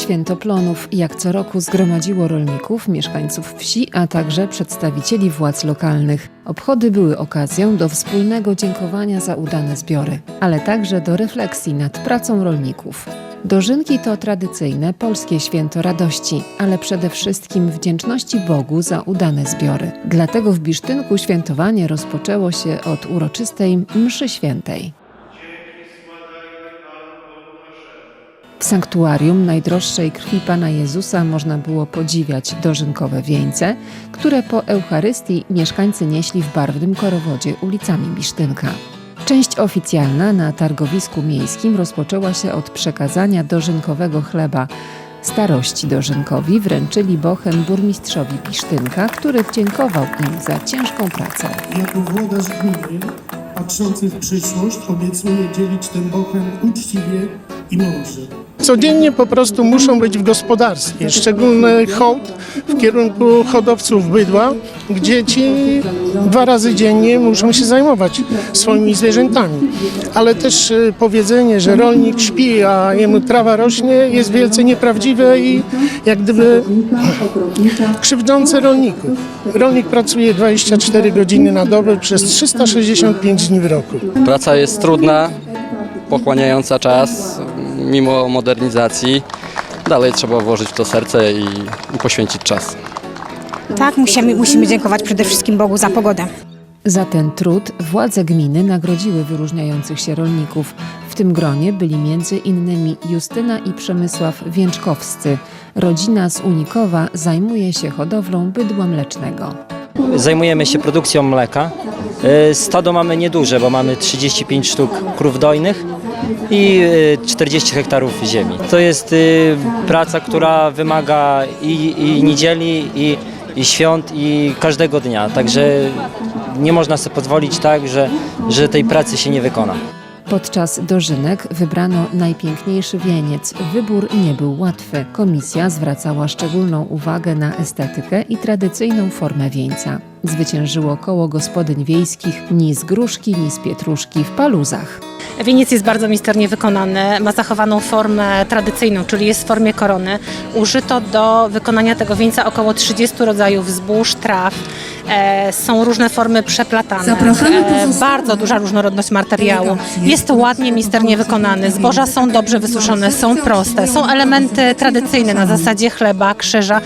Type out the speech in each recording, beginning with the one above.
Święto Plonów jak co roku zgromadziło rolników, mieszkańców wsi, a także przedstawicieli władz lokalnych. Obchody były okazją do wspólnego dziękowania za udane zbiory, ale także do refleksji nad pracą rolników. Dożynki to tradycyjne polskie święto radości, ale przede wszystkim wdzięczności Bogu za udane zbiory. Dlatego w Bisztynku świętowanie rozpoczęło się od uroczystej mszy świętej. W sanktuarium najdroższej krwi Pana Jezusa można było podziwiać dożynkowe wieńce, które po Eucharystii mieszkańcy nieśli w barwnym korowodzie ulicami Bisztynka. Część oficjalna na targowisku miejskim rozpoczęła się od przekazania dożynkowego chleba. Starości dożynkowi wręczyli bochem burmistrzowi Bisztynka, który dziękował im za ciężką pracę. Jako włodarz gminy, patrzący w przyszłość, obiecuję dzielić ten bochen uczciwie i mądrze. Codziennie po prostu muszą być w gospodarstwie. Szczególny hołd w kierunku hodowców bydła, gdzie ci dwa razy dziennie muszą się zajmować swoimi zwierzętami. Ale też y, powiedzenie, że rolnik śpi, a jemu trawa rośnie, jest wielce nieprawdziwe i jak gdyby krzywdzące rolników. Rolnik pracuje 24 godziny na dobę przez 365 dni w roku. Praca jest trudna, pochłaniająca czas, mimo modernizacji. Dalej trzeba włożyć w to serce i, i poświęcić czas. Tak, musimy, musimy dziękować przede wszystkim Bogu za pogodę. Za ten trud władze gminy nagrodziły wyróżniających się rolników. W tym gronie byli między innymi Justyna i Przemysław Więczkowscy. Rodzina z Unikowa zajmuje się hodowlą bydła mlecznego. Zajmujemy się produkcją mleka. Y, Stado mamy nieduże, bo mamy 35 sztuk krów dojnych i y, 40 hektarów ziemi. To jest y, praca, która wymaga i, i niedzieli, i, i świąt, i każdego dnia. Także nie można sobie pozwolić tak, że, że tej pracy się nie wykona. Podczas dożynek wybrano najpiękniejszy wieniec. Wybór nie był łatwy. Komisja zwracała szczególną uwagę na estetykę i tradycyjną formę wieńca. Zwyciężyło koło gospodyń wiejskich ni z gruszki, ni z pietruszki w paluzach. Wieniec jest bardzo misternie wykonany, ma zachowaną formę tradycyjną, czyli jest w formie korony. Użyto do wykonania tego wieńca około 30 rodzajów zbóż, traw. E, są różne formy przeplatane. E, bardzo duża różnorodność materiału. Jest to ładnie, misternie wykonany. Zboża są dobrze wysuszone, są proste. Są elementy tradycyjne na zasadzie chleba, krzyża.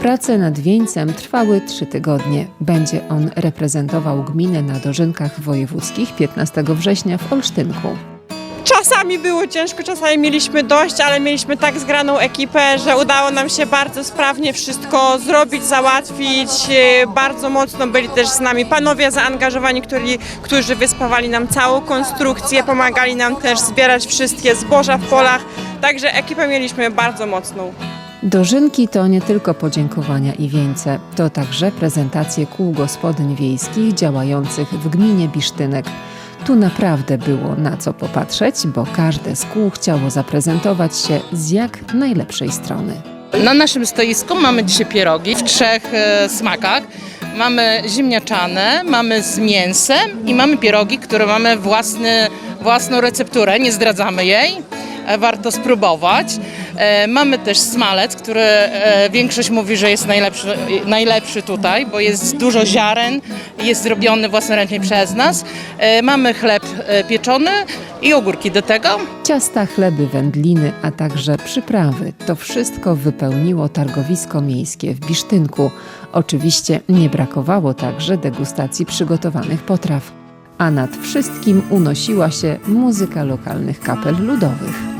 Prace nad wieńcem trwały trzy tygodnie. Będzie on reprezentował gminę na dożynkach wojewódzkich 15 września w Olsztynku. Czasami było ciężko, czasami mieliśmy dość, ale mieliśmy tak zgraną ekipę, że udało nam się bardzo sprawnie wszystko zrobić, załatwić. Bardzo mocno byli też z nami panowie zaangażowani, którzy, którzy wyspawali nam całą konstrukcję, pomagali nam też zbierać wszystkie zboża w polach. Także ekipę mieliśmy bardzo mocną. Dożynki to nie tylko podziękowania i wieńce, to także prezentacje kół gospodyń wiejskich działających w gminie Bisztynek. Tu naprawdę było na co popatrzeć, bo każde z kół chciało zaprezentować się z jak najlepszej strony. Na naszym stoisku mamy dzisiaj pierogi w trzech e, smakach. Mamy ziemniaczane, mamy z mięsem i mamy pierogi, które mamy własny, własną recepturę, nie zdradzamy jej. E, Warto spróbować. E, Mamy też smalec, który e, większość mówi, że jest najlepszy, najlepszy tutaj, bo jest dużo ziaren, jest zrobiony własnoręcznie przez nas. Mamy chleb pieczony i ogórki do tego. Ciasta, chleby, wędliny, a także przyprawy to wszystko wypełniło targowisko miejskie w Bisztynku. Oczywiście nie brakowało także degustacji przygotowanych potraw. A nad wszystkim unosiła się muzyka lokalnych kapel ludowych.